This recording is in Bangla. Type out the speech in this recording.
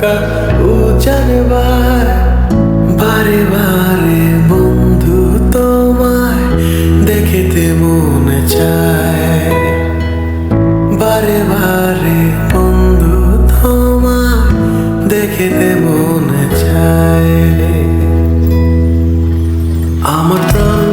নৌকা উজান বায় বারে বারে বন্ধু তোমায় দেখিতে মনে চায়। বারে বারে বন্ধু তোমায় দেখিতে মনে চায়। আমার প্রাণ